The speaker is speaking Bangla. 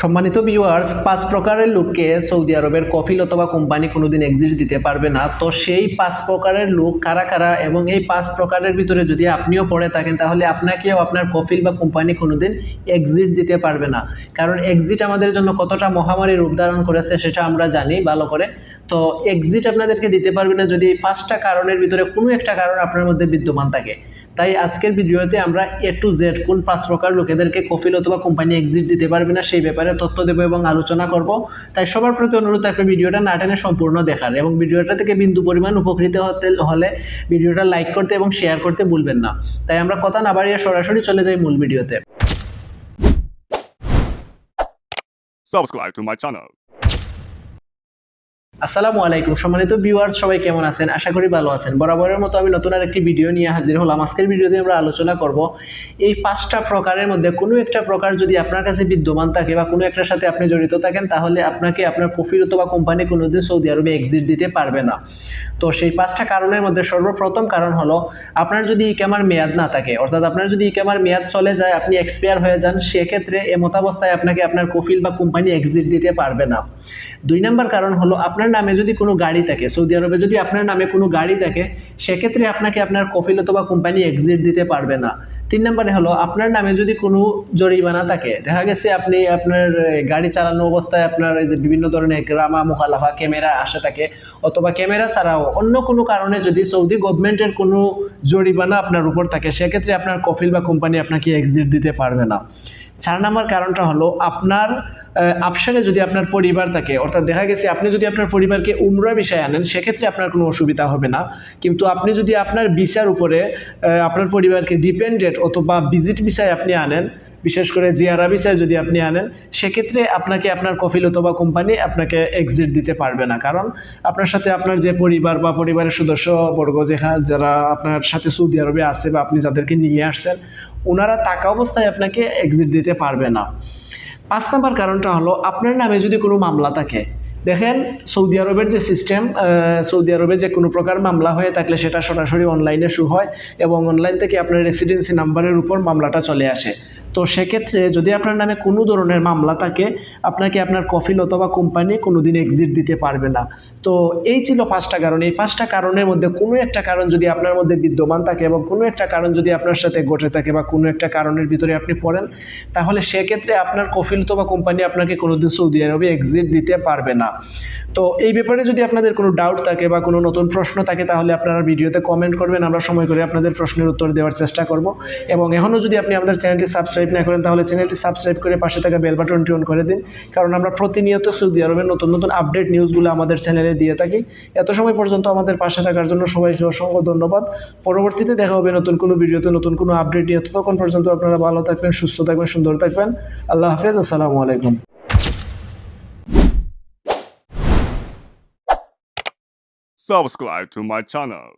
সম্মানিত ভিউয়ার্স পাঁচ প্রকারের লোককে সৌদি আরবের কফিল অথবা কোম্পানি কোনোদিন এক্সিট দিতে পারবে না। তো সেই পাঁচ প্রকারের লোক কারা কারা এবং এই পাঁচ প্রকারের ভিতরে যদি আপনিও পড়ে থাকেন, তাহলে আপনাকেও আপনার কফিল বা কোম্পানি কোনোদিন এক্সিট দিতে পারবে না। কারণ এক্সিট আমাদের জন্য কতটা মহামারী রূপ ধারণ করেছে সেটা আমরা জানি, ভালো করে। তো এক্সিট আপনাদেরকে দিতে পারবে না যদি এই পাঁচটা কারণের ভিতরে কোনো একটা কারণ আপনার মধ্যে বিদ্যমান থাকে। তাই আজকের ভিডিওতে আমরা এ টু জেড কোন পাঁচ প্রকার লোকেদেরকে কফিল অথবা কোম্পানি এক্সিট দিতে পারবে না সেই ব্যাপারে তথ্য দেবো এবং আলোচনা করব। তাই সবার প্রতি অনুরোধ থাকবে ভিডিওটা না টেনে সম্পূর্ণ দেখার এবং ভিডিওটা থেকে বিন্দু পরিমাণ উপকৃত হতে হলে ভিডিওটা লাইক করতে এবং শেয়ার করতে ভুলবেন না। তাই আমরা কথা না বাড়িয়ে সরাসরি চলে যাই মূল ভিডিওতে। Subscribe to my channel. আসসালামু আলাইকুম। সম্মানিত ভিউয়ার্স সবাই কেমন আছেন? আশা করি ভালো আছেন। বরাবরের মতো আমি নতুন আরেকটি ভিডিও নিয়ে হাজির হলাম। আজকের ভিডিওতে আমরা আলোচনা করব এই পাঁচটা প্রকারের মধ্যে কোনো একটা প্রকার যদি আপনার কাছে বিদ্যমান থাকে বা কোনো একটার সাথে আপনি জড়িত থাকেন, তাহলে আপনাকে আপনার কফির অথবা কোম্পানি কোনোদিন সৌদি আরবে এক্সিট দিতে পারবে না। তো সেই পাঁচটা কারণের মধ্যে সর্বপ্রথম কারণ হলো, আপনার যদি ইকামার মেয়াদ না থাকে, অর্থাৎ আপনার যদি ইকামার মেয়াদ চলে যায়, আপনি এক্সপায়ার হয়ে যান, সেক্ষেত্রে এমতাবস্থায় আপনাকে আপনার কফিল বা কোম্পানি এক্সিট দিতে পারবে না। দুই নম্বর কারণ হলো আপনার নামে যদি কোনো গাড়ি থাকে, সৌদি আরবে যদি আপনার নামে কোনো গাড়ি থাকে, সেক্ষেত্রে আপনাকে আপনার কফিল অথবা কোম্পানি এক্সিট দিতে পারবে না। তিন নম্বরে হলো আপনার নামে যদি কোনো জরিমানা থাকে, দেখা গেছে আপনি আপনার গাড়ি চালানো অবস্থায় আপনার এই যে বিভিন্ন ধরনের গ্রামা মুখালাফা ক্যামেরা আসে থাকে, অথবা ক্যামেরা ছাড়াও অন্য কোনো কারণে যদি সৌদি গভর্নমেন্টের কোনো জরিমানা আপনার উপর থাকে, সেক্ষেত্রে আপনার কফিল বা কোম্পানি আপনাকে এক্সিট দিতে পারবে না। চার নম্বর কারণটা হলো আপনার আপশানে যদি আপনার পরিবার থাকে, অর্থাৎ দেখা গেছে আপনি যদি আপনার পরিবারকে উমরা বিষয়ে আনেন, সেক্ষেত্রে আপনার কোনো অসুবিধা হবে না। কিন্তু আপনি যদি আপনার বিচার উপরে আপনার পরিবারকে ডিপেন্ডেন্ট অথবা ভিজিট বিষয়ে আপনি আনেন বিশেষ করে জিয়ারা বিষয়ে যদি আপনি আনেন, সেক্ষেত্রে আপনাকে আপনার কফিল অথবা কোম্পানি আপনাকে এক্সিট দিতে পারবে না। কারণ আপনার সাথে আপনার যে পরিবার বা পরিবারের সদস্য বর্গ যেখানে, যারা আপনার সাথে সৌদি আরবে আছে বা আপনি যাদেরকে নিয়ে আসছেন ওনারা থাকা অবস্থায় আপনাকে এক্সিট দিতে পারবে না। পাঁচ নম্বর কারণটা হলো, আপনার নামে যদি কোনো মামলা থাকে, দেখেন সৌদি আরবের যে সিস্টেম সৌদি আরবে যে কোনো প্রকার মামলা হয়ে থাকলে সেটা সরাসরি অনলাইনে শুরু হয় এবং অনলাইন থেকে আপনার রেসিডেন্সি নাম্বারের উপর মামলাটা চলে আসে। তো সেক্ষেত্রে যদি আপনার নামে কোনো ধরনের মামলা থাকে, আপনাকে আপনার কফিল অথবা কোম্পানি কোনো দিন এক্সিট দিতে পারবে না। তো এই ছিল পাঁচটা কারণ। এই পাঁচটা কারণের মধ্যে কোনো একটা কারণ যদি আপনার মধ্যে বিদ্যমান থাকে এবং কোনো একটা কারণ যদি আপনার সাথে ঘটে থাকে বা কোনো একটা কারণের ভিতরে আপনি পড়েন, তাহলে সেক্ষেত্রে আপনার কফিল অথবা কোম্পানি আপনাকে কোনোদিন সৌদি আরবে এক্সিট দিতে পারবে না। তো এই ব্যাপারে যদি আপনাদের কোনো ডাউট থাকে বা কোনো নতুন প্রশ্ন থাকে, তাহলে আপনারা ভিডিওতে কমেন্ট করবেন। আমরা সময় করে আপনাদের প্রশ্নের উত্তর দেওয়ার চেষ্টা করব। এবং এখনও যদি আপনি আমাদের চ্যানেলটি সাবস্ক্রাইব না করেন, তাহলে চ্যানেলটি সাবস্ক্রাইব করে পাশে থাকা বেল বাটনটি অন করে দিন। কারণ আমরা প্রতিনিয়ত সৌদি আরবের নতুন নতুন আপডেট নিউজগুলো আমাদের চ্যানেলে দিয়ে থাকি। এত সময় পর্যন্ত আমাদের পাশে থাকার জন্য সবাইকে অসংখ্য ধন্যবাদ। পরবর্তীতে দেখা হবে নতুন কোনো ভিডিওতে, নতুন কোনো আপডেট নিয়ে। ততক্ষণ পর্যন্ত আপনারা ভালো থাকবেন, সুস্থ থাকবেন, সুন্দর থাকবেন। আল্লাহ হাফেজ, আসসালামু আলাইকুম। Subscribe to my channel.